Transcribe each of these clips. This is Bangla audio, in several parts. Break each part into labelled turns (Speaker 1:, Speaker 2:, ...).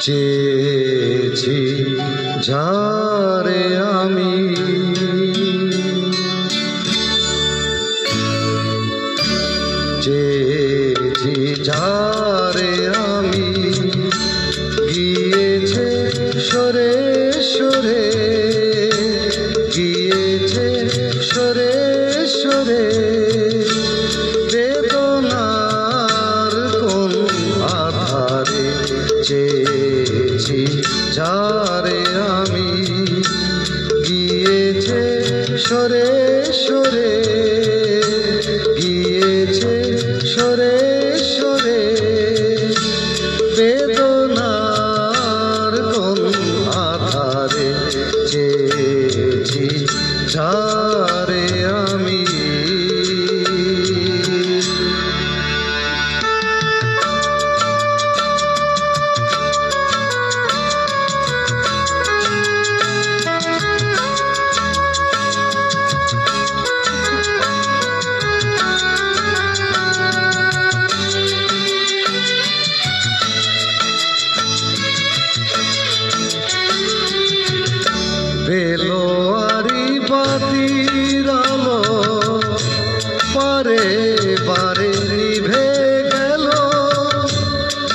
Speaker 1: চেয়েছি ঝারে আমি। চেয়েছি ঝারে আমি। গিয়েছে সরে সরে, গিয়েছে সরে সরে। বেদনার কোন আধারে চেয়েছি। যারে আমি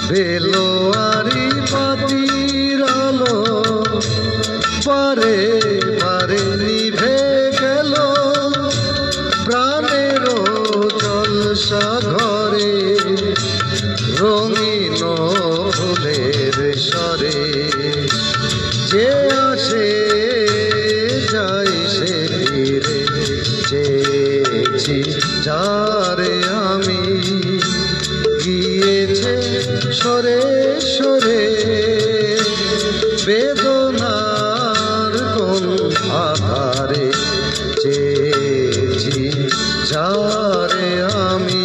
Speaker 1: বেলোয়ারি বাতির আলো পারে পারে নিভে গেল। প্রাণেরও জলসা ঘরে, রঙিন ফুলের স্বরে। যে আসে যাই সে ফিরে। চেয়েছি যারে আমি সরে সরে বেদনার কোন আধারে চেয়েছি যারে আমি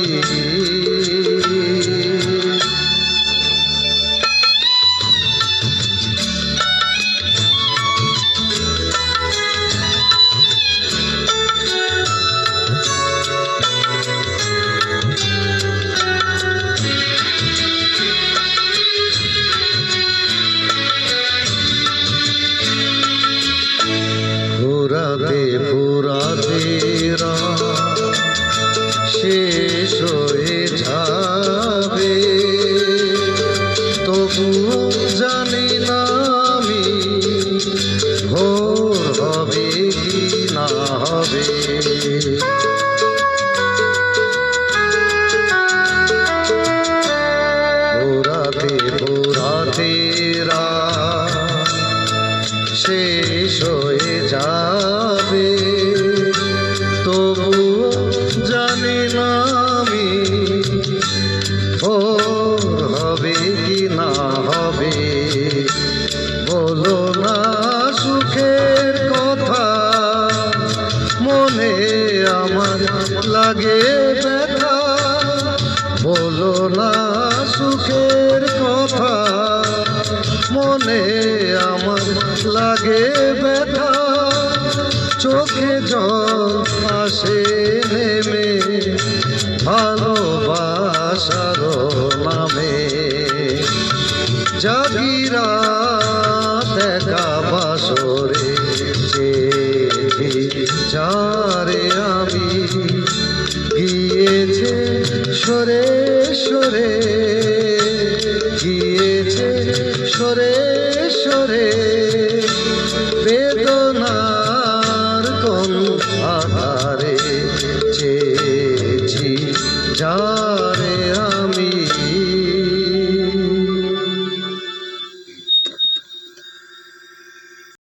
Speaker 1: হবে ভোরাতে ভোরাতে রাত শেষ হয়ে যাবে। মনে আমার লাগে ব্যথা। বলো না সুখের কথা। মনে আমার লাগে ব্যথা। চোখে জল আসে নেমে। ভালোবাসার নামে। জাগিরা সরে সরে। গিয়েছে সরে সরে। বেদনার কোন আহারে চেয়েছি যা